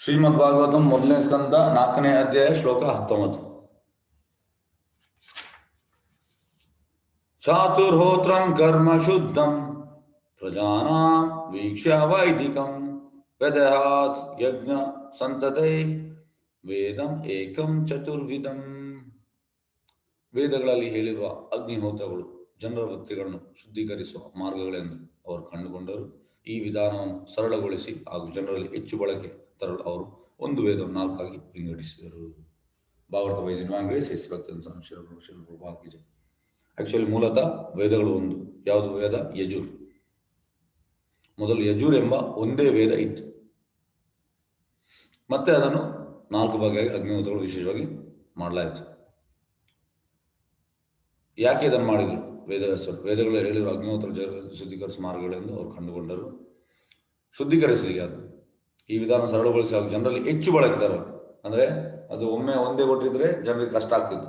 ಶ್ರೀಮದ್ ಭಾಗವತಂ ಮೊದಲನೇ ಸ್ಕಂದ ನಾಲ್ಕನೇ ಅಧ್ಯಾಯ ಶ್ಲೋಕ ಹತ್ತೊಂಬತ್ತು. ಚಾತುರ್ಹೋತ್ರಂ ಕರ್ಮ ಶುದ್ಧಂ ಪ್ರಜಾನಾಂ ವೀಕ್ಷ್ಯ ವೈದಿಕಂ ವ್ಯದಹಾತ್ ಯಜ್ಞ ಸಂತತೈ ವೇದಂ ಏಕಂ ಚತುರ್ವಿಧಂ. ವೇದಗಳಲ್ಲಿ ಹೇಳಿರುವ ಅಗ್ನಿಹೋತ್ರಗಳು ಜನರ ವೃತ್ತಿಗಳನ್ನು ಶುದ್ಧೀಕರಿಸುವ ಮಾರ್ಗಗಳೆಂದು ಅವರು ಕಂಡುಕೊಂಡರು. ಈ ವಿಧಾನವನ್ನು ಸರಳಗೊಳಿಸಿ ಹಾಗೂ ಜನರಲ್ಲಿ ಹೆಚ್ಚು ಬಳಕೆ ತರಲು ಅವರು ಒಂದು ವೇದವನ್ನು ನಾಲ್ಕಾಗಿ ವಿಂಗಡಿಸಿದರು. ಭಾಗವತ ವೈಜ್ಞಾನಿಗಳೇ ಸಂಶಯ ಆಕ್ಚುಲಿ ಮೂಲತಃ ವೇದಗಳು ಒಂದು. ಯಾವುದು ವೇದ? ಯಜುರ್. ಮೊದಲು ಯಜುರ್ ಎಂಬ ಒಂದೇ ವೇದ ಇತ್ತು. ಮತ್ತೆ ಅದನ್ನು ನಾಲ್ಕು ಬಗೆಯಾಗಿ ಅಗ್ನಿಹೋತ್ರಗಳು ವಿಶೇಷವಾಗಿ ಮಾಡಲಾಯಿತು. ಯಾಕೆ ಇದನ್ನು ಮಾಡಿದರು? ವೇದ ವೇದಗಳು ಹೇಳಿರುವ ಅಗ್ನಿಹೋತ್ರ ಜ ಶುದ್ಧೀಕರಿಸುವ ಮಾರ್ಗಗಳೆಂದು ಅವರು ಕಂಡುಕೊಂಡರು. ಶುದ್ಧೀಕರಿಸಲಿಕ್ಕೆ ಅದು. ಈ ವಿಧಾನ ಸರಳಗೊಳಿಸಿ ಅದು ಜನರಲ್ಲಿ ಹೆಚ್ಚು ಬಳಕಿದ್ದಾರೆ ಅಂದ್ರೆ ಅದು ಒಮ್ಮೆ ಒಂದೇ ಕೊಟ್ಟಿದ್ರೆ ಜನರಿಗೆ ಕಷ್ಟ ಆಗ್ತಿತ್ತು.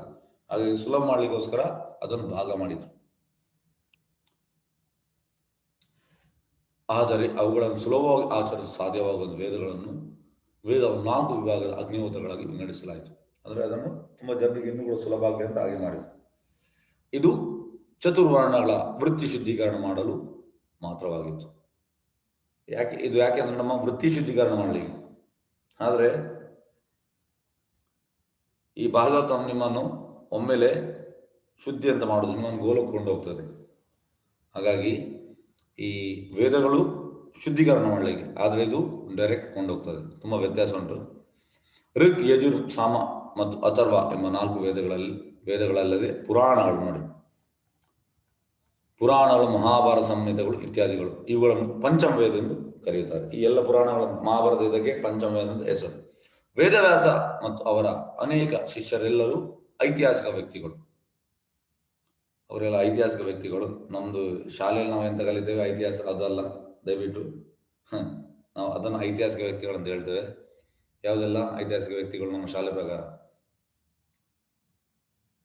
ಹಾಗಾಗಿ ಸುಲಭ ಮಾಡ್ಲಿಕ್ಕೋಸ್ಕರ ಅದನ್ನು ಭಾಗ ಮಾಡಿದ್ರು. ಆದರೆ ಅವುಗಳನ್ನು ಸುಲಭವಾಗಿ ಆಚರಿಸಲು ಸಾಧ್ಯವಾಗುವ ವೇದಗಳನ್ನು ವೇದ ನಾಲ್ಕು ವಿಭಾಗದ ಅಗ್ನಿಹೋತ್ರಗಳಾಗಿ ವಿಂಗಡಿಸಲಾಯಿತು. ಅಂದ್ರೆ ಅದನ್ನು ತುಂಬಾ ಜನರಿಗೆ ಇನ್ನೂ ಕೂಡ ಸುಲಭ ಆಗಲಿ ಅಂತ ಹಾಗೆ ಮಾಡಿದ್ರು. ಇದು ಚತುರ್ವರ್ಣಗಳ ವೃತ್ತಿ ಶುದ್ಧೀಕರಣ ಮಾಡಲು ಮಾತ್ರವಾಗಿತ್ತು. ಯಾಕೆ, ಇದು ಯಾಕೆ ಅಂದ್ರೆ ನಮ್ಮ ವೃತ್ತಿ ಶುದ್ಧೀಕರಣ ಮಾಡಲಿ. ಆದರೆ, ಈ ಭಾಗವತ ನಿಮ್ಮನ್ನು ಒಮ್ಮೆಲೆ ಶುದ್ಧಿ ಅಂತ ಮಾಡೋದು, ನಿಮ್ಮನ್ನು ಗೋಲಕ್ಕೆ ಕೊಂಡು ಹೋಗ್ತದೆ ಹಾಗಾಗಿ, ಈ ವೇದಗಳು ಶುದ್ಧೀಕರಣ ಮಾಡಲಿಕ್ಕೆ, ಆದರೆ ಇದು ಡೈರೆಕ್ಟ್ ಕೊಂಡೋಗ್ತದೆ. ತುಂಬ ವ್ಯತ್ಯಾಸ ಉಂಟು. ಋಕ್ ಯಜುರ್ ಸಾಮ ಮತ್ತು ಅಥರ್ವ ಎಂಬ ನಾಲ್ಕು ವೇದಗಳಲ್ಲಿ, ವೇದಗಳಲ್ಲದೆ ಪುರಾಣಗಳು ನೋಡಿ. ಪುರಾಣಗಳು, ಮಹಾಭಾರತ ಸಂಹಿತೆಗಳು ಇತ್ಯಾದಿಗಳು. ಇವುಗಳನ್ನು ಪಂಚಮ ವೇದ ಎಂದು ಕರೆಯುತ್ತಾರೆ. ಈ ಎಲ್ಲ ಪುರಾಣಗಳ ಮಹಾಭಾರತ ಇದಕ್ಕೆ ಪಂಚಮ ವೇದ ಎಂದು ಹೆಸರು. ವೇದವ್ಯಾಸ ಮತ್ತು ಅವರ ಅನೇಕ ಶಿಷ್ಯರೆಲ್ಲರೂ ಐತಿಹಾಸಿಕ ವ್ಯಕ್ತಿಗಳು. ಅವರೆಲ್ಲ ಐತಿಹಾಸಿಕ ವ್ಯಕ್ತಿಗಳು. ನಮ್ದು ಶಾಲೆಯಲ್ಲಿ ನಾವು ಎಂತ ಕಲಿತೇವೆ? ಐತಿಹಾಸ ಅದಲ್ಲ. ದಯವಿಟ್ಟು ನಾವು ಅದನ್ನು ಐತಿಹಾಸಿಕ ವ್ಯಕ್ತಿಗಳು ಅಂತ ಹೇಳ್ತೇವೆ. ಯಾವುದೆಲ್ಲ ಐತಿಹಾಸಿಕ ವ್ಯಕ್ತಿಗಳು ನಮ್ಮ ಶಾಲೆ ಪ್ರಕಾರ?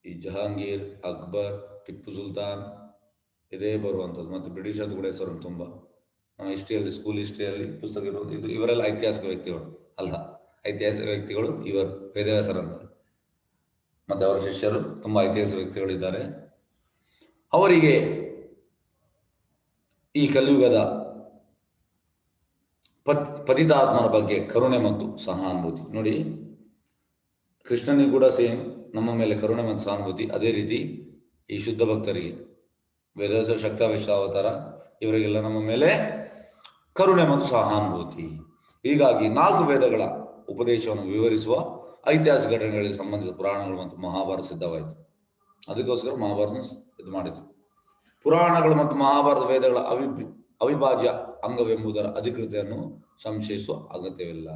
ಈ ಜಹಾಂಗೀರ್, ಅಕ್ಬರ್, ಟಿಪ್ಪು ಸುಲ್ತಾನ್ ಇದೇ ಬರುವಂಥದ್ದು. ಮತ್ತು ಬ್ರಿಟಿಷರದ್ದು ಕೂಡ ಹೆಸರು ತುಂಬಾ. ಹಿಸ್ಟ್ರಿಯಲ್ಲಿ, ಸ್ಕೂಲ್ ಹಿಸ್ಟ್ರಿಯಲ್ಲಿ ಪುಸ್ತಕ ಇರೋದು ಇದು ಇವರೆಲ್ಲ ಐತಿಹಾಸಿಕ ವ್ಯಕ್ತಿಗಳು. ಅಲ್ಲ, ಐತಿಹಾಸಿಕ ವ್ಯಕ್ತಿಗಳು ಇವರು ವೇದವ್ಯಾಸರಂತ ಮತ್ತೆ ಅವರ ಶಿಷ್ಯರು ತುಂಬಾ ಐತಿಹಾಸಿಕ ವ್ಯಕ್ತಿಗಳಿದ್ದಾರೆ. ಅವರಿಗೆ ಈ ಕಲಿಯುಗದ ಪತ್, ಪತಿತಾತ್ಮನ ಬಗ್ಗೆ ಕರುಣೆ ಮತ್ತು ಸಹಾನುಭೂತಿ. ನೋಡಿ, ಕೃಷ್ಣನಿಗೆ ಕೂಡ ಸೇಮ್, ನಮ್ಮ ಮೇಲೆ ಕರುಣೆ ಮತ್ತು ಸಹಾನುಭೂತಿ. ಅದೇ ರೀತಿ ಈ ಶುದ್ಧ ಭಕ್ತರಿಗೆ. ವೇದವ್ಯಾಸ ಶಕ್ತ ವಿಶ್ವಾವತಾರ ಇವರಿಗೆಲ್ಲ ನಮ್ಮ ಮೇಲೆ ಕರುಣೆ ಮತ್ತು ಸಹಾನುಭೂತಿ. ಹೀಗಾಗಿ ನಾಲ್ಕು ವೇದಗಳ ಉಪದೇಶವನ್ನು ವಿವರಿಸುವ ಐತಿಹಾಸಿಕ ಘಟನೆಗಳಿಗೆ ಸಂಬಂಧಿಸಿದ ಪುರಾಣಗಳು ಮತ್ತು ಮಹಾಭಾರತ ಸಿದ್ಧವಾಯಿತು. ಅದಕ್ಕೋಸ್ಕರ ಮಹಾಭಾರತ ಇದು ಮಾಡಿದ್ರು. ಪುರಾಣಗಳು ಮತ್ತು ಮಹಾಭಾರತ ವೇದಗಳ ಅವಿ ಅವಿಭಾಜ್ಯ ಅಂಗವೆಂಬುದರ ಅಧಿಕೃತೆಯನ್ನು ಸಂಶಯಿಸುವ ಅಗತ್ಯವಿಲ್ಲ.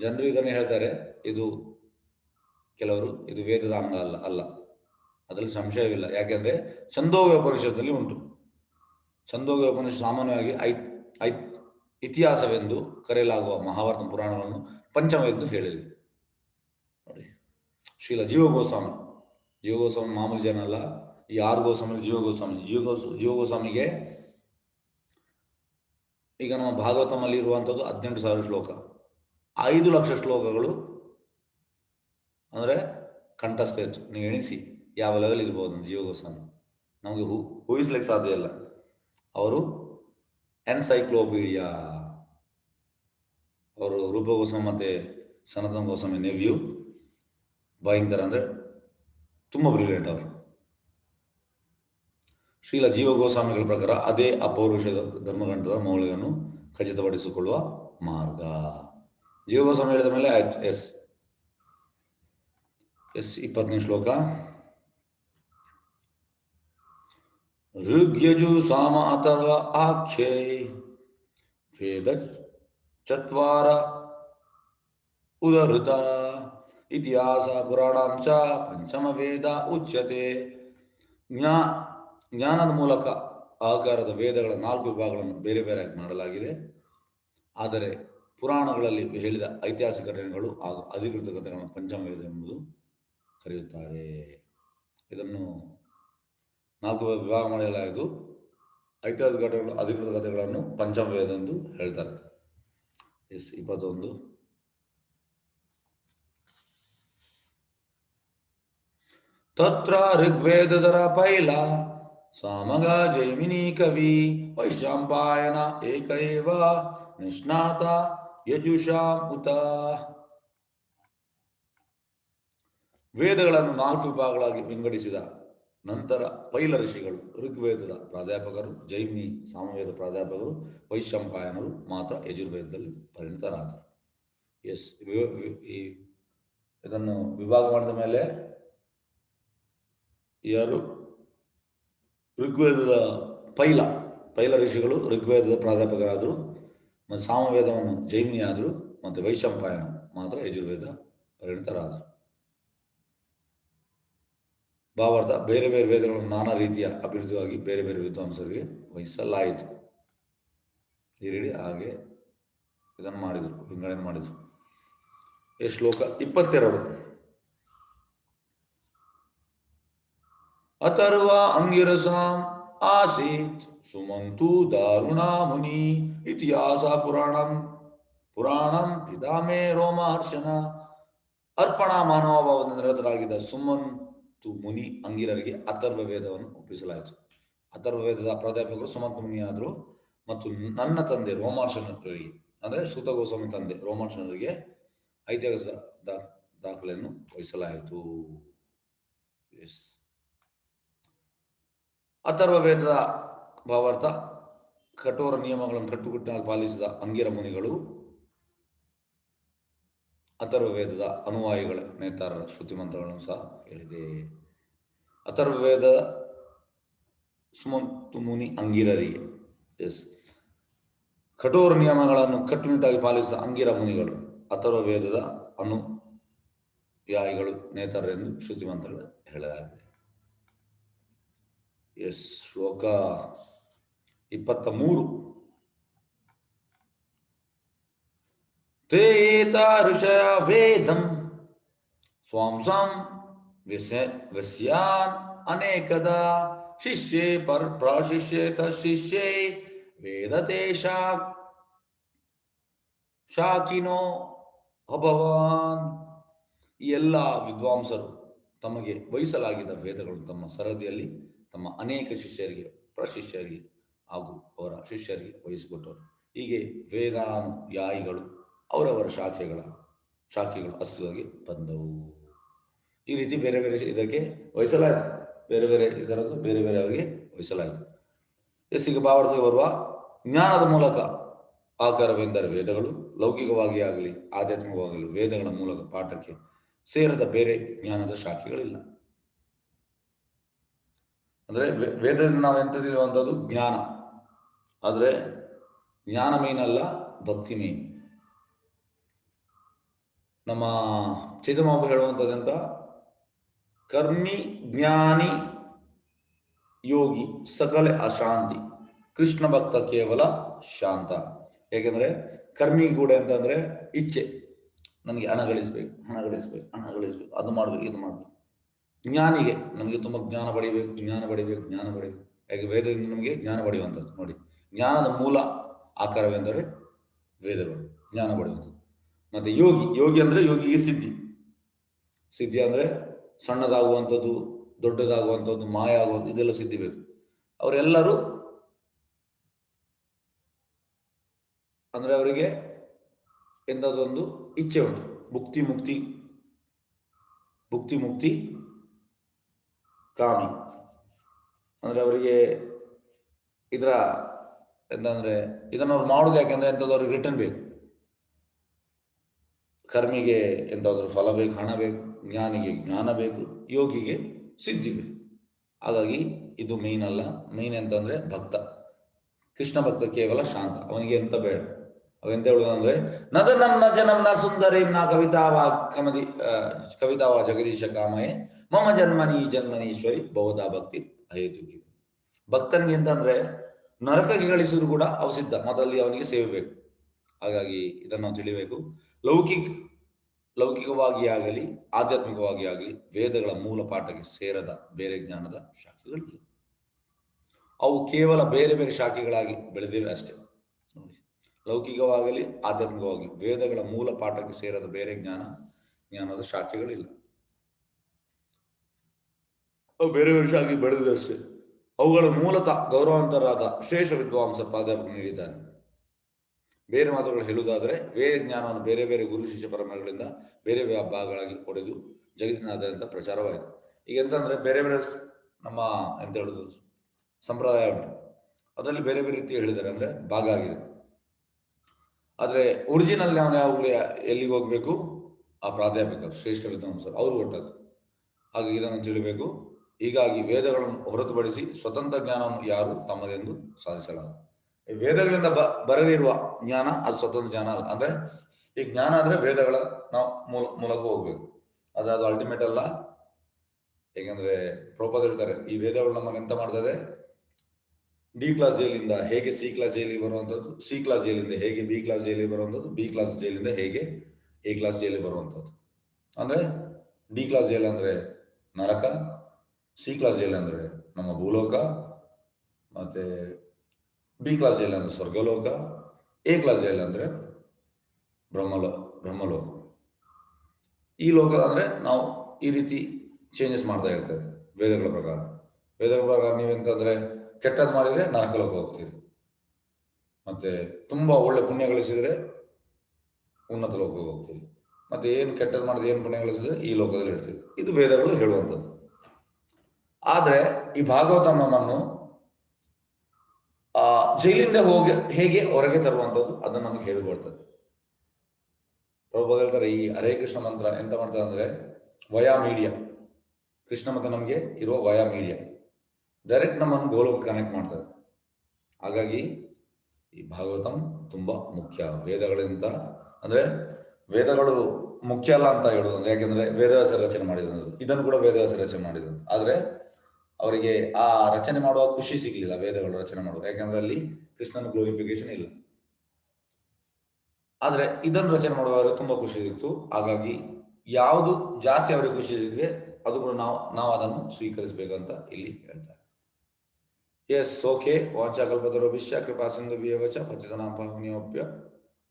ಜನರು ಇದನ್ನು ಹೇಳ್ತಾರೆ, ಇದು ಕೆಲವರು, ಇದು ವೇದದ ಅಂಗ ಅಲ್ಲ ಅಲ್ಲ. ಅದರಲ್ಲಿ ಸಂಶಯವಿಲ್ಲ. ಯಾಕೆಂದ್ರೆ ಛಂದೋಗ ಉಪನಿಷತ್ತಲ್ಲಿ ಉಂಟು. ಛಂದೋಗ ಉಪನಿಷತ್ ಸಾಮಾನ್ಯವಾಗಿ ಐ ಐ, ಇತಿಹಾಸವೆಂದು ಕರೆಯಲಾಗುವ ಮಹಾಭಾರತ ಪುರಾಣವನ್ನು ಪಂಚಮವೆಂದು ಹೇಳಿದೆ ನೋಡಿ, ಶ್ರೀಲ ಜೀವ ಗೋಸ್ವಾಮಿ. ಮಾಮೂಲಿ ಜನ ಅಲ್ಲ. ಈ ಜೀವ ಗೋಸ್ವಾಮಿ. ಜೀವ ಜೀವ ಗೋಸ್ವಾಮಿಗೆ ಈಗ ನಮ್ಮ ಭಾಗವತಮಲ್ಲಿ ಇರುವಂಥದ್ದು ಹದಿನೆಂಟು ಸಾವಿರ ಶ್ಲೋಕ. ಐದು ಲಕ್ಷ ಶ್ಲೋಕಗಳು ಅಂದರೆ ಕಂಠಸ್ಥೆ ಹೆಚ್ಚು ನೀವು ಎಣಿಸಿ. ಯಾವ ಲೆವೆಲ್ ಇರ್ಬೋದು ಜೀವ ಗೋಸ್ವಾಮಿ ನಮಗೆ ಹೂ, ಊಹಿಸ್ಲಿಕ್ಕೆ ಸಾಧ್ಯ ಇಲ್ಲ. ಅವರು ಎನ್ಸೈಕ್ಲೋಪೀಡಿಯಾ ಅವರು ರೂಪ ಗೋಸ್ವಾಮಿ ಮತ್ತೆ ಸನಾತನ ಗೋಸ್ವಾಮಿ ನೆವ್ಯೂ ಭಯಂಕರ ಅಂದರೆ ತುಂಬ ಬ್ರಿಲಿಯಂಟ್ ಅವರು. ಶ್ರೀಲ ಜೀವ ಗೋಸ್ವಾಮಿಗಳ ಪ್ರಕಾರ ಅದೇ ಅಪೌರುಷದ ಧರ್ಮಗ್ರಂಥದ ಮೌಲ್ಯವನ್ನು ಖಚಿತಪಡಿಸಿಕೊಳ್ಳುವ ಮಾರ್ಗ. ಜೀವ ಗೋಸ್ವಾಮಿ ಹೇಳಿದ ಮೇಲೆ ಆಯ್ತು. ಎಸ್ ಎಸ್ ಇಪ್ಪತ್ತನೇ ಶ್ಲೋಕ. ಋಗ್ಯಜು ಸಾಮ ಅಥರ್ವ ಆಖ್ಯೈ ವೇದ ಚತ್ವಾರ ಉದಹೃತ ಇತಿಹಾಸ ಪುರಾಣಾಂಶ ಪಂಚಮ ವೇದ ಉಚ್ಯತೆ ಜ್ಞಾ ಜ್ಞಾನದ ಮೂಲಕ ಆಕಾರದ ವೇದಗಳ ನಾಲ್ಕು ವಿಭಾಗಗಳನ್ನು ಬೇರೆ ಬೇರೆಯಾಗಿ ಮಾಡಲಾಗಿದೆ. ಆದರೆ ಪುರಾಣಗಳಲ್ಲಿ ಹೇಳಿದ ಐತಿಹಾಸಿಕ ಘಟನೆಗಳು ಹಾಗೂ ಅಧಿಕೃತ ಕಥೆಗಳನ್ನು ಪಂಚಮ ವೇದ ಎಂಬುದು ಕರೆಯುತ್ತಾರೆ. ಇದನ್ನು ನಾಲ್ಕು ವಿಭಾಗ ಮಾಡಲಾಯಿತು. ಐತಿಹಾಸಿಕ ಘಟನೆಗಳು ಅಧಿಕೃತ ಕಥೆಗಳನ್ನು ಪಂಚಮವೇದ ಎಂದು ಹೇಳ್ತಾರೆ. ಎಸ್, ಇಪ್ಪತ್ತೊಂದು. ತತ್ರ ಋಗ್ವೇದರ ಪೈಲ, ಸಾಮಗ ಜೈಮಿನಿ ಕವಿ ವೈಶಾಂಪಾಯನ ಏಕೈವ, ನಿಷ್ಣಾತ ಯಜುಷಾಂ ಉತ. ವೇದಗಳನ್ನು ನಾಲ್ಕು ವಿಭಾಗಗಳಾಗಿ ವಿಂಗಡಿಸಿದ ನಂತರ ಪೈಲ ಋಷಿಗಳು, ಋಗ್ವೇದದ ಪ್ರಾಧ್ಯಾಪಕರು ಜೈಮಿನಿ ಸಾಮವೇದ ಪ್ರಾಧ್ಯಾಪಕರು ವೈಶಂಪಾಯನರು ಮಾತ್ರ ಯಜುರ್ವೇದದಲ್ಲಿ ಪರಿಣಿತರಾದರು. ಎಸ್, ಈ ಇದನ್ನು ವಿಭಾಗ ಮಾಡಿದ ಮೇಲೆ ಯಾರು? ಋಗ್ವೇದದ ಪೈಲ ಪೈಲ ಋಷಿಗಳು, ಋಗ್ವೇದದ ಪ್ರಾಧ್ಯಾಪಕರಾದರು, ಮತ್ತು ಸಾಮವೇದವನ್ನು ಜೈಮಿನಿ ಆದರು, ಮತ್ತು ವೈಶಂಪಾಯನ ಮಾತ್ರ ಯಜುರ್ವೇದ ಪರಿಣಿತರಾದರು. ಭಾವಾರ್ಥ ಬೇರೆ ಬೇರೆ ವೇದಗಳನ್ನು ನಾನಾ ರೀತಿಯ ಅಭಿವೃದ್ಧಿಯಾಗಿ ಬೇರೆ ಬೇರೆ ವಿದ್ವಾಂಸರಿಗೆ ವಹಿಸಲಾಯಿತು. ಈ ಹಾಗೆ ಇದನ್ನು ಮಾಡಿದರು, ವಿಂಗಡಣೆ ಮಾಡಿದರು. ಈ ಶ್ಲೋಕ ಇಪ್ಪತ್ತೆರಡು. ಅಥರ್ವ ಅಂಗಿರಸಾಂ ಆಸೀತ್ ಸುಮಂತು ದಾರುಣ ಮುನಿ ಇತಿಹಾಸ ಪುರಾಣಂ ಪುರಾಣಂ ಪಿತಾಮೇ ರೋಮಹರ್ಷಣ ಅರ್ಪಣಾ ಮಾನವಭಾವದಿಂದ ನಿರತರಾಗಿದ್ದ ಸುಮಂತು ಮುನಿ ಅಂಗಿರರಿಗೆ ಅಥರ್ವ ವೇದವನ್ನು ಒಪ್ಪಿಸಲಾಯಿತು. ಅಥರ್ವ ವೇದದ ಪ್ರಾಧ್ಯಾಪಕರು ಸುಮಂತ ಮುನಿ ಆದರು ಮತ್ತು ನನ್ನ ತಂದೆ ರೋಮಾರ್ಷಣರಿಗೆ ಅಂದ್ರೆ ಸೂತ ಗೋಸ್ವಾಮಿ ತಂದೆ ರೋಮಾರ್ಷಣರಿಗೆ ಐತಿಹಾಸಿಕ ದಾ- ದಾಖಲೆಯನ್ನು ವಹಿಸಲಾಯಿತು. ಎಸ್. ಅಥರ್ವ ವೇದದ ಭಾವಾರ್ಥ ಕಠೋರ ನಿಯಮಗಳನ್ನು ಕಟ್ಟುಕಟ್ಟಾಗಿ ಪಾಲಿಸಿದ ಅಂಗಿರ ಮುನಿಗಳು ಅಥರ್ವ ಅನುವಾಯಿಗಳ ನೇತಾರರ ಶ್ರುತಿ ಮಂತ್ರಗಳನ್ನು ಸಹ ಹೇಳಿದೆ. ಅಥರ್ವವೇದ ಸುಮಂತು ಮುನಿ ಅಂಗಿರರಿಗೆ, ಎಸ್, ಕಠೋರ ನಿಯಮಗಳನ್ನು ಕಟ್ಟುನಿಟ್ಟಾಗಿ ಪಾಲಿಸಿದ ಅಂಗಿರ ಮುನಿಗಳು ಅಥರ್ವ ವೇದದ ಅನುಯಾಯಿಗಳು ನೇತಾರರೆಂದು ಶ್ರುತಿ ಮಂತ್ರಗಳು ಹೇಳಲಾಗಿದೆ. ಎಸ್, ಶ್ಲೋಕ ಇಪ್ಪತ್ತ ಮೂರು. ತೇತ ಋಷಯ ವೇದಂ ಸ್ವಾಂಸಂ ವಿಸ ವಿಸ್ಯಾನ್ ಅನೇಕದ. ಶಿಷ್ಯೇ ಪರ್ ಪ್ರಾಶಿಷ್ಯೇ ತಶಿಷ್ಯೇ ವೇದತೆ ಶಾಕ್ ಶಾಕಿನೋ ಅಭವಾನ್. ಈ ಎಲ್ಲ ವಿದ್ವಾಂಸರು ತಮಗೆ ವಹಿಸಲಾಗಿದ್ದ ವೇದಗಳು ತಮ್ಮ ಸರದಿಯಲ್ಲಿ ತಮ್ಮ ಅನೇಕ ಶಿಷ್ಯರಿಗೆ, ಪ್ರಶಿಷ್ಯರಿಗೆ ಹಾಗೂ ಅವರ ಶಿಷ್ಯರಿಗೆ ವಹಿಸಿಕೊಟ್ಟರು ಹೀಗೆ ವೇದಾನುಯಾಯಿಗಳು ಅವರವರ ಶಾಖೆಗಳ, ಶಾಖೆಗಳು ಅಸ್ತಿವಾಗಿ ಬಂದವು. ಈ ರೀತಿ ಬೇರೆ ಬೇರೆ ಇದಕ್ಕೆ ವಹಿಸಲಾಯಿತು. ಬೇರೆ ಬೇರೆ ಇದರದ್ದು ಬೇರೆ ಬೇರೆ ಅವರಿಗೆ ವಹಿಸಲಾಯಿತು. ಎಸ್ಸಿಗೆ ಭಾವಾರ್ಥಕ್ಕೆ ಬರುವ ಜ್ಞಾನದ ಮೂಲಕ ಆಕಾರವೆಂದರೆ ವೇದಗಳು, ಲೌಕಿಕವಾಗಿ ಆಗಲಿ ಆಧ್ಯಾತ್ಮಿಕವಾಗಲಿ ವೇದಗಳ ಮೂಲಕ ಪಾಠಕ್ಕೆ ಸೇರದ ಬೇರೆ ಜ್ಞಾನದ ಶಾಖೆಗಳಿಲ್ಲ. ಅಂದ್ರೆ ವೇದದಿಂದ ನಾವು ಎಂತ ತಿಳಿಯುವಂಥದ್ದು? ಜ್ಞಾನ. ಆದರೆ ಜ್ಞಾನ ಮೇನಲ್ಲ ಭಕ್ತಿ ಮೇನ್ ನಮ್ಮ ಚಿದಮಾಬು ಹೇಳುವಂಥದ್ದೆಂತ? ಕರ್ಮಿ ಜ್ಞಾನಿ ಯೋಗಿ ಸಕಲೆ ಅಶಾಂತಿ. ಕೃಷ್ಣ ಭಕ್ತ ಕೇವಲ ಶಾಂತ. ಏಕೆಂದ್ರೆ ಕರ್ಮಿ ಕೂಡ ಅಂತಂದ್ರೆ ಇಚ್ಛೆ. ನನಗೆ ಹಣ ಗಳಿಸ್ಬೇಕು ಹಣ ಗಳಿಸ್ಬೇಕು ಹಣ ಗಳಿಸ್ಬೇಕು, ಅದು ಮಾಡ್ಬೇಕು, ಇದು ಮಾಡ್ಬೇಕು. ಜ್ಞಾನಿಗೆ ನಮಗೆ ತುಂಬಾ ಜ್ಞಾನ ಪಡಿಬೇಕು ಜ್ಞಾನ ಪಡಿಬೇಕು ಜ್ಞಾನ ಪಡಿಬೇಕು. ಯಾಕೆ ವೇದದಿಂದ ನಮಗೆ ಜ್ಞಾನ ಪಡೆಯುವಂಥದ್ದು. ನೋಡಿ, ಜ್ಞಾನದ ಮೂಲ ಆಕಾರವೆಂದರೆ ವೇದಗಳು, ಜ್ಞಾನ ಪಡೆಯುವಂಥದ್ದು. ಮತ್ತೆ ಯೋಗಿ ಯೋಗಿ ಅಂದ್ರೆ ಯೋಗಿಗೆ ಸಿದ್ಧಿ. ಸಿದ್ಧಿ ಅಂದ್ರೆ ಸಣ್ಣದಾಗುವಂಥದ್ದು, ದೊಡ್ಡದಾಗುವಂಥದ್ದು ಮಾಯ ಆಗುವಂಥ ಇದೆಲ್ಲ ಸಿದ್ಧಿ ಬೇಕು. ಅವರೆಲ್ಲರೂ ಅಂದ್ರೆ ಅವರಿಗೆ ಎಂಥದೊಂದು ಇಚ್ಛೆ ಉಂಟು. ಭುಕ್ತಿ ಮುಕ್ತಿ ಭುಕ್ತಿ ಮುಕ್ತಿ, ಕಾಮಿ. ಅಂದ್ರೆ ಅವರಿಗೆ ಇದರ ಎಂತಂದ್ರೆ ಇದನ್ನು ಅವ್ರು ಮಾಡುದು ಯಾಕೆಂದ್ರೆ ಎಂಥದ್ದು ಅವ್ರಿಗೆ ರಿಟರ್ನ್ ಬೇಕು. ಕರ್ಮಿಗೆ ಎಂತಾದ್ರೂ ಫಲ ಬೇಕು, ಹಣ ಬೇಕು, ಜ್ಞಾನಿಗೆ ಜ್ಞಾನ ಬೇಕು, ಯೋಗಿಗೆ ಸಿದ್ಧಿ ಬೇಕು. ಹಾಗಾಗಿ ಇದು ಮೇನ್ ಅಲ್ಲ. ಮೇನ್ ಎಂತಂದ್ರೆ ಭಕ್ತ. ಕೃಷ್ಣ ಭಕ್ತ ಕೇವಲ ಶಾಂತ. ಅವನಿಗೆ ಎಂತ ಬೇಡ. ಅವೆಂತ ಹೇಳುದಂದ್ರೆ ನದ ನನ್ನ ಜನಂನ ಸುಂದರಿ ನ ಕವಿತಾವ ಕಮದಿ ಕವಿತಾವಾ ಜಗದೀಶ ಕಾಮಯೇ, ಮಮ ಜನ್ಮನಿ ಜನ್ಮನೀಶ್ವರಿ ಬಹುದಾ ಭಕ್ತಿ ಅಹೇತುಕಿ ಭಕ್ತನಿಗೆ ಎಂತಂದ್ರೆ, ನರಕಕ್ಕೆ ಗಳಿಸಿದ್ರು ಕೂಡ ಅವಸಿದ್ಧ ಮೊದಲಲ್ಲಿ ಅವನಿಗೆ ಸೇವೆ ಬೇಕು. ಹಾಗಾಗಿ ಇದನ್ನು ತಿಳಿಬೇಕು. ಲೌಕಿಕ, ಲೌಕಿಕವಾಗಿ ಆಗಲಿ, ಆಧ್ಯಾತ್ಮಿಕವಾಗಿ ಆಗಲಿ ವೇದಗಳ ಮೂಲ ಪಾಠಕ್ಕೆ ಸೇರದ ಬೇರೆ ಜ್ಞಾನದ ಶಾಖೆಗಳಿಲ್ಲ. ಅವು ಕೇವಲ ಬೇರೆ ಬೇರೆ ಶಾಖೆಗಳಾಗಿ ಬೆಳೆದಿವೆ ಅಷ್ಟೇ. ಲೌಕಿಕವಾಗಲಿ ಆಧ್ಯಾತ್ಮಿಕವಾಗಲಿ ವೇದಗಳ ಮೂಲ ಪಾಠಕ್ಕೆ ಸೇರದ ಬೇರೆ ಜ್ಞಾನ, ಜ್ಞಾನದ ಶಾಖೆಗಳಿಲ್ಲ. ಅವು ಬೇರೆ ಬೇರೆ ಶಾಖೆ ಬೆಳೆದಿದೆ ಅಷ್ಟೇ. ಅವುಗಳ ಮೂಲತಃ ಗೌರವಾಂತರಾದ ಶ್ರೇಷ್ಠ ವಿದ್ವಾಂಸ ಪ್ರಾಧ್ಯಾಪಕ ನೀಡಿದ್ದಾನೆ ಬೇರೆ ಮಾತುಗಳು ಹೇಳುವುದಾದರೆ ವೇದ ಜ್ಞಾನವನ್ನು ಬೇರೆ ಬೇರೆ ಗುರು ಶಿಷ್ಯ ಪರಂಪರೆಗಳಿಂದ ಬೇರೆ ಬೇರೆ ಭಾಗಗಳಾಗಿ ಹೊಡೆದು ಜಗತ್ತಿನಾದ್ಯಂತ ಪ್ರಚಾರವಾಯಿತು. ಈಗ ಎಂತಂದ್ರೆ ಬೇರೆ ಬೇರೆ ನಮ್ಮ ಎಂತ ಹೇಳುದು, ಸಂಪ್ರದಾಯ ಉಂಟು. ಅದರಲ್ಲಿ ಬೇರೆ ಬೇರೆ ರೀತಿ ಹೇಳಿದ್ದಾರೆ, ಅಂದ್ರೆ ಭಾಗ ಆಗಿದೆ. ಆದ್ರೆ ಒರಿಜಿನಲ್ ನಾವು ಯಾವಾಗಲೂ ಎಲ್ಲಿಗೆ ಹೋಗ್ಬೇಕು? ಆ ಪ್ರಾಧ್ಯಾಪಕ ಶ್ರೇಷ್ಠ ವಿದ್ವಾಂಸರು ಅವರು ಕೊಟ್ಟದ್ದು. ಹಾಗೆ ಇದನ್ನು ತಿಳಿಬೇಕು. ಹೀಗಾಗಿ ವೇದಗಳನ್ನು ಹೊರತುಪಡಿಸಿ ಸ್ವತಂತ್ರ ಜ್ಞಾನವನ್ನು ಯಾರು ತಮ್ಮದೆಂದು ಸಾಧಿಸಲಾರದು ಈ ವೇದಗಳಿಂದ ಬ, ಬರದಿರುವ ಜ್ಞಾನ ಅದು ಸ್ವತಂತ್ರ ಜ್ಞಾನ ಅಲ್ಲ. ಅಂದ್ರೆ ಈ ಜ್ಞಾನ ಅಂದ್ರೆ ವೇದಗಳ ನಾವು ಮೂಲ, ಮೂಲಕ ಹೋಗ್ಬೇಕು. ಆದ್ರೆ ಅದು ಅಲ್ಟಿಮೇಟ್ ಅಲ್ಲ. ಹೇಗಂದ್ರೆ ಪ್ರೋಪದ ಹೇಳ್ತಾರೆ, ಈ ವೇದಗಳು ನಮ್ಮನ್ನು ಎಂತ ಮಾಡ್ತದೆ? ಡಿ ಕ್ಲಾಸ್ ಜೈಲಿಂದ ಹೇಗೆ ಸಿ ಕ್ಲಾಸ್ ಜೈಲಿ ಬರುವಂತದ್ದು ಸಿ ಕ್ಲಾಸ್ ಜೈಲಿಂದ ಹೇಗೆ ಬಿ ಕ್ಲಾಸ್ ಜೈಲಿಗೆ ಬರುವಂತದ್ದು ಬಿ ಕ್ಲಾಸ್ ಜೈಲಿಂದ ಹೇಗೆ ಎ ಕ್ಲಾಸ್ ಜೈಲಿ ಬರುವಂತದ್ದು ಅಂದ್ರೆ ಡಿ ಕ್ಲಾಸ್ ಜೈಲ್ ಅಂದ್ರೆ ನರಕ ಸಿ ಕ್ಲಾಸ್ ಜೈಲ್ ಅಂದ್ರೆ ನಮ್ಮ ಭೂಲೋಕ, ಮತ್ತೆ ಬಿ ಕ್ಲಾಸ್ ಜೈಲ್ ಅಂದ್ರೆ ಸ್ವರ್ಗಲೋಕ ಎ ಕ್ಲಾಸ್ ಜೈಲ್ ಅಂದ್ರೆ ಬ್ರಹ್ಮಲೋ, ಬ್ರಹ್ಮಲೋಕ. ಈ ಲೋಕ ಅಂದ್ರೆ ನಾವು ಈ ರೀತಿ ಚೇಂಜಸ್ ಮಾಡ್ತಾ ಇರ್ತೇವೆ, ವೇದಗಳ ಪ್ರಕಾರ. ವೇದಗಳ ಪ್ರಕಾರ ನೀವೆಂತಂದ್ರೆ ಕೆಟ್ಟದ್ದು ಮಾಡಿದ್ರೆ ನರಕಲೋಕ ಹೋಗ್ತೀರಿ. ಮತ್ತೆ ತುಂಬಾ ಒಳ್ಳೆ ಪುಣ್ಯ ಗಳಿಸಿದ್ರೆ ಉನ್ನತ ಲೋಕಕ್ಕೆ ಹೋಗ್ತೀರಿ. ಮತ್ತೆ ಏನು ಕೆಟ್ಟದ್ದು ಮಾಡಿದ್ರೆ ಏನು ಪುಣ್ಯ ಗಳಿಸಿದ್ರೆ ಈ ಲೋಕದಲ್ಲಿ ಇರ್ತೀವಿ ಇದು ವೇದಗಳು ಹೇಳುವಂಥದ್ದು. ಆದ್ರೆ ಈ ಭಾಗವತ ನಮ್ಮನ್ನು ಜೈಲಿಂದ ಹೋಗಿ ಹೇಗೆ ಹೊರಗೆ ತರುವಂಥದ್ದು ಅದನ್ನ ನಮಗೆ ಹೇಳಿಕೊಳ್ತದೆ ಪ್ರಭು ಹೇಳ್ತಾರೆ, ಈ ಹರೇ ಕೃಷ್ಣ ಮಂತ್ರ ಎಂತ ಮಾಡ್ತದೆ ಅಂದ್ರೆ, ವಯಾ ಮೀಡಿಯಾ. ಕೃಷ್ಣ ಮಂತ್ರ ನಮಗೆ ಇರುವ ವಯಾ ಮೀಡಿಯಾ. ಡೈರೆಕ್ಟ್ ನಮ್ಮನ್ನು ಗೋಲಕ್ಕೆ ಕನೆಕ್ಟ್ ಮಾಡ್ತದೆ. ಹಾಗಾಗಿ ಈ ಭಾಗವತಂ ತುಂಬಾ ಮುಖ್ಯ. ವೇದಗಳಿಂದ, ಅಂದ್ರೆ ವೇದಗಳು ಮುಖ್ಯ ಅಲ್ಲ ಅಂತ ಹೇಳೋದು. ಯಾಕಂದ್ರೆ ವೇದವ್ಯಾಸ ರಚನೆ ಮಾಡಿದಂಥದ್ದು. ಇದನ್ನು ಕೂಡ ವೇದವ್ಯಾಸ ರಚನೆ ಮಾಡಿದಂಥದ್ದು. ಆದ್ರೆ ಅವರಿಗೆ ಆ ರಚನೆ ಮಾಡುವ ಖುಷಿ ಸಿಗ್ಲಿಲ್ಲ, ವೇದಗಳು ರಚನೆ ಮಾಡುವ. ಯಾಕಂದ್ರೆ ಅಲ್ಲಿ ಕೃಷ್ಣನ ಗ್ಲೋರಿಫಿಕೇಶನ್ ಇಲ್ಲ. ಆದ್ರೆ ಇದನ್ನು ರಚನೆ ಮಾಡುವವರಿಗೆ ತುಂಬಾ ಖುಷಿ ಸಿಕ್ತು ಹಾಗಾಗಿ ಯಾವುದು ಜಾಸ್ತಿ ಅವರಿಗೆ ಖುಷಿ ಸಿಗಿದೆ ಅದು ಕೂಡ ನಾವು ನಾವು ಅದನ್ನು ಸ್ವೀಕರಿಸಬೇಕಂತ ಇಲ್ಲಿ ಹೇಳ್ತಾರೆ. ಎಸ್ ಓಕೆ ವಾಚಾಕಲ್ಪತರೋಭಿಶ್ಯ ಕೃಪಾ ಸಿಂಧು ವಚ ಪತಿತನಾಂ ಪಾವನಿಯೋಪ್ಯ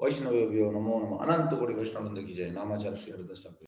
ವೈಷ್ಣವ್ಯೋ ನಮೋ ನಮ. ಅನಂತ ಕೋಟಿ ವೈಷ್ಣವ ಜಯ. ನಾಮಾಚಾರ್ಯ ಶ್ರೀ ಠಾಕೂರ್.